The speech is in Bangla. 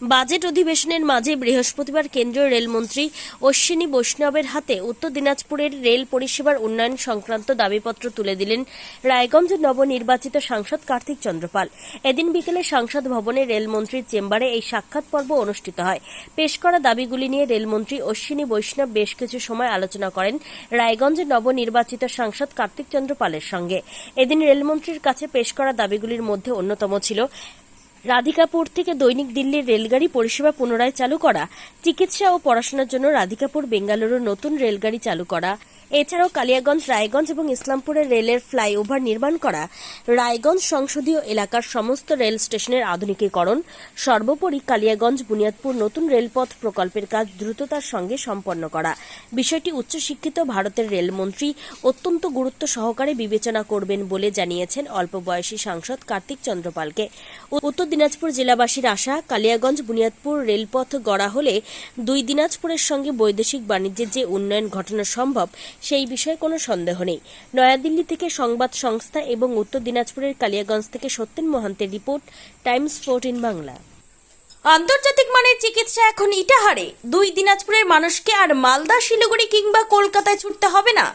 বাজেট অধিবেশনের মাঝে বৃহস্পতিবার কেন্দ্রীয় রেলমন্ত্রী অশ্বিনী বৈষ্ণবের হাতে উত্তর দিনাজপুরের রেল পরিষেবার উন্নয়ন সংক্রান্ত দাবিপত্র তুলে দিলেন রায়গঞ্জ নবনির্বাচিত সাংসদ কার্তিক চন্দ্রপাল এদিন বিকেলে সংসদ ভবনে রেলমন্ত্রীর চেম্বারে এই সাক্ষাৎ পর্ব অনুষ্ঠিত হয়। পেশ করা দাবিগুলি নিয়ে রেলমন্ত্রী অশ্বিনী বৈষ্ণব বেশ কিছু সময় আলোচনা করেন রায়গঞ্জ নবনির্বাচিত সাংসদ কার্তিক চন্দ্রপালের সঙ্গে। এদিন রেলমন্ত্রীর কাছে পেশ করা দাবিগুলির মধ্যে অন্যতম ছিল রাধিকাপুর থেকে দৈনিক দিল্লির রেলগাড়ি পরিষেবা পুনরায় চালু করা, চিকিৎসা ও পড়াশোনার জন্য রাধিকাপুর বেঙ্গালুরু নতুন রেলগাড়ি চালু করা। এছাড়াও কালিয়াগঞ্জ, রায়গঞ্জ এবং ইসলামপুরের রেলের ফ্লাইওভার নির্মাণ করা রায়গঞ্জ সংসদীয় এলাকার সমস্ত রেল স্টেশনের আধুনিকীকরণ, সর্বোপরি কালিয়াগঞ্জ, বুনিয়াদপুর নতুন রেলপথ প্রকল্পের কাজ দ্রুততার সঙ্গে সম্পন্ন করা। বিষয়টি উচ্চশিক্ষিত ভারতের রেলমন্ত্রী অত্যন্ত গুরুত্ব সহকারে বিবেচনা করবেন বলে জানিয়েছেন অল্প বয়সী সাংসদ কার্তিক চন্দ্রপালকে উত্তর দিনাজপুর জেলাবাসীর আশা, কালিয়াগঞ্জ, বুনিয়াদপুর রেলপথ গড়া হলে দুই দিনাজপুরের সঙ্গে বৈদেশিক বাণিজ্যের যে উন্নয়ন ঘটানো সম্ভব সেই বিষয়ে কোনো সন্দেহ নেই। নয়াদিল্লি থেকে সংবাদ সংস্থা এবং উত্তর দিনাজপুরের কালিয়াগঞ্জ থেকে সত্যেন মহান্তের রিপোর্ট, টাইমস ফোর্টিন বাংলা। আন্তর্জাতিক মানের চিকিৎসা এখন ইটাহারে। দুই দিনাজপুরের মানুষকে আর মালদা, শিলিগুড়ি কিংবা কলকাতায় ছুটতে হবে না।